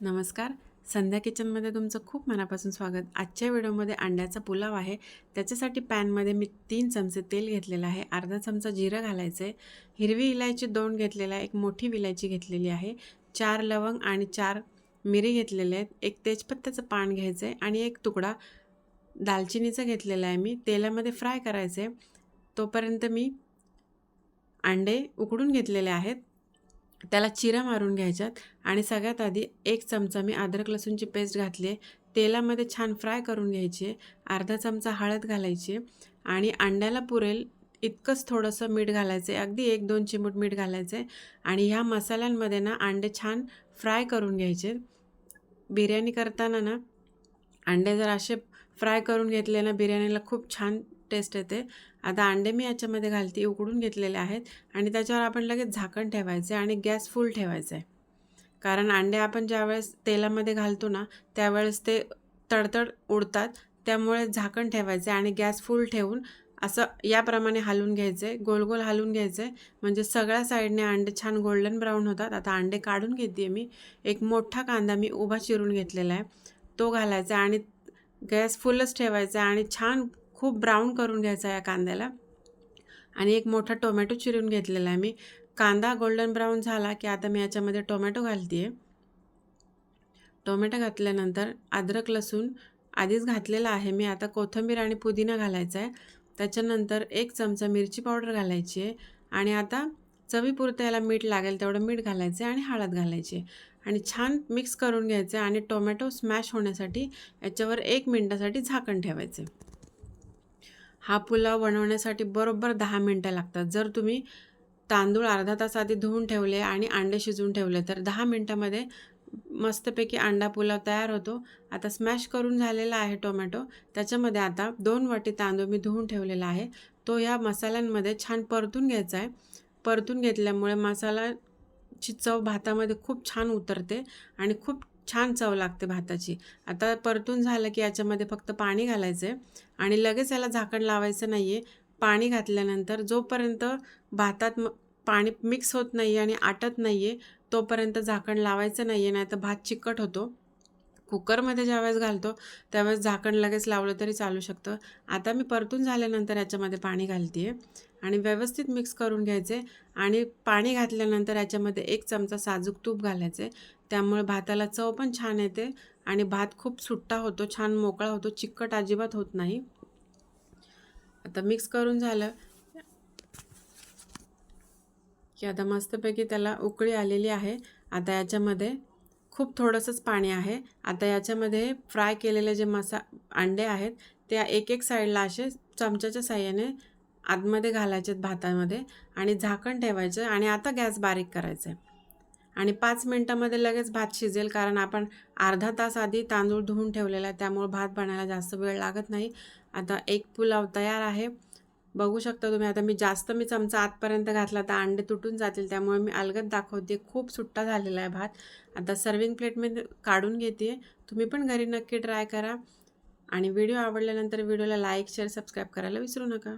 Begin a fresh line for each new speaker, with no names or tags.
नमस्कार. संध्या किचनमध्ये तुमचं खूप मनापासून स्वागत. आजच्या व्हिडिओमध्ये अंड्याचा पुलाव आहे. त्याच्यासाठी पॅनमध्ये मी तीन चमचे तेल घेतलेलं आहे. अर्धा चमचा जिरं घालायचं आहे. हिरवी इलायची दोन घेतलेलं आहे. एक मोठी विलायची घेतलेली आहे. चार लवंग आणि चार मिरी घेतलेले आहेत. एक तेजपत्त्याचं पान घ्यायचं आहे आणि एक तुकडा दालचिनीचा घेतलेला आहे मी. तेलामध्ये फ्राय करायचं आहे. तोपर्यंत मी अंडे उकडून घेतलेले आहेत. त्याला चिरा मारून घ्यायच्यात आणि सगळ्यात आधी एक चमचा मी अद्रक लसूणची पेस्ट घातली आहे तेलामध्ये छान फ्राय करून घ्यायची. अर्धा चमचा हळद घालायची आणि अंड्याला पुरेल इतकंच थोडंसं मीठ घालायचं आहे अगदी एक दोन चिमूट मीठ घालायचं आहे आणि ह्या मसाल्यांमध्ये ना अंडे छान फ्राय करून घ्यायचे. बिर्याणी करताना ना अंडे जर असे फ्राय करून घेतले ना बिर्याणीला खूप छान टेस्ट येते. आता अंडे मी याच्यामध्ये घालते उकडून घेतलेले आहेत आणि त्याच्यावर आपण लगेच झाकण ठेवायचे आणि गॅस फुल ठेवायचा. आहे कारण अंडे आपण ज्यावेळेस तेलामध्ये घालतो ना त्यावेळेस ते तडतड उडतात त्यामुळे झाकण ठेवायचे आणि गॅस फुल ठेवून असं याप्रमाणे हलवून घ्यायचं गोल गोल हलवून घ्यायचं. म्हणजे सगळ्या साईडने अंडे छान गोल्डन ब्राऊन होतात. आता अंडे काढून घेते मी. एक मोठा कांदा मी उभा चिरून घेतलेला आहे. तो घालायचा आणि गॅस फुलच ठेवायचा आणि छान खूप ब्राऊन करून घ्यायचा या कांद्याला. आणि एक मोठा टोमॅटो चिरून घेतलेला आहे मी. कांदा गोल्डन ब्राऊन झाला की आता मी याच्यामध्ये टोमॅटो घालते आहे टोमॅटो घातल्यानंतर अद्रक लसूण आधीच घातलेला आहे. मी आता कोथिंबीर आणि पुदिना घालायचा आहे. त्याच्यानंतर एक चमचा मिरची पावडर घालायची आहे. आणि आता चवीपुरतं याला मीठ लागेल तेवढं मीठ घालायचं आहे आणि हळद घालायची आणि छान मिक्स करून घ्यायचं आहे आणि टोमॅटो स्मॅश होण्यासाठी याच्यावर एक मिनटासाठी झाकण ठेवायचे हा पुलाव बनवण्यासाठी बरोबर दहा मिनटं लागतात. जर तुम्ही तांदूळ अर्धा तास आधी धुवून ठेवले आणि अंडे शिजवून ठेवले तर दहा मिनटामध्ये मस्तपैकी अंडा पुलाव तयार होतो. आता स्मॅश करून झालेला आहे टोमॅटो. त्याच्यामध्ये आता दोन वाटी तांदूळ मी धुवून ठेवलेला आहे. तो या मसाल्यांमध्ये छान परतून घ्यायचा आहे. परतून घेतल्यामुळे मसालाची चव भातामध्ये खूप छान उतरते आणि खूप छान चव लागते भाताची. आता परतून झालं की याच्यामध्ये फक्त पाणी घालायचं आहे आणि लगेच याला झाकण लावायचं नाही आहे पाणी घातल्यानंतर जोपर्यंत भातात म पाणी मिक्स होत नाही आहे आणि आटत नाही आहे तोपर्यंत झाकण लावायचं नाही आहे नाही तर भात चिकट होतो. कुकरमध्ये ज्यावेळेस घालतो त्यावेळेस झाकण लगेच लावलं तरी चालू शकतं. आता मी परतून झाल्यानंतर याच्यामध्ये पाणी घालते आहे आणि व्यवस्थित मिक्स करून घ्यायचे आणि पाणी घातल्यानंतर याच्यामध्ये एक चमचा साजूक तूप घालायचे. त्यामुळे भाताला चव पण छान येते आणि भात खूप सुट्टा होतो छान मोकळा होतो चिकट अजिबात होत नाही. आता मिक्स करून झालं की आता मस्तपैकी त्याला उकळी आलेली आहे. आता याच्यामध्ये खूप थोडंसंच पाणी आहे. आता याच्यामध्ये फ्राय केलेले जे मसा अंडे आहेत त्या एक एक साईडला असे चमच्याच्या साह्याने आतमध्ये घालायचे भातामध्ये आणि झाकण ठेवायचं आणि आता गॅस बारीक करायचं आहे आणि पाच मिनटामध्ये लगेच भात शिजेल कारण आपण अर्धा तास आधी तांदूळ धुवून ठेवलेला आहे त्यामुळे भात बनायला जास्त वेळ लागत नाही. आता एक पुलाव तयार आहे. बघू शकता तुम्ही. आता मी जास्त मी चमचा आतपर्यंत घातला तर अंडे तुटून जातील त्यामुळे मी अलगद दाखवते. खूप सुट्टा झालेला आहे भात. आता सर्विंग प्लेटमध्ये काढून घेते. तुम्ही पण घरी नक्की ट्राय करा. आणि व्हिडिओ आवडल्यानंतर व्हिडिओला लाईक शेअर सबस्क्राईब करायला विसरू नका.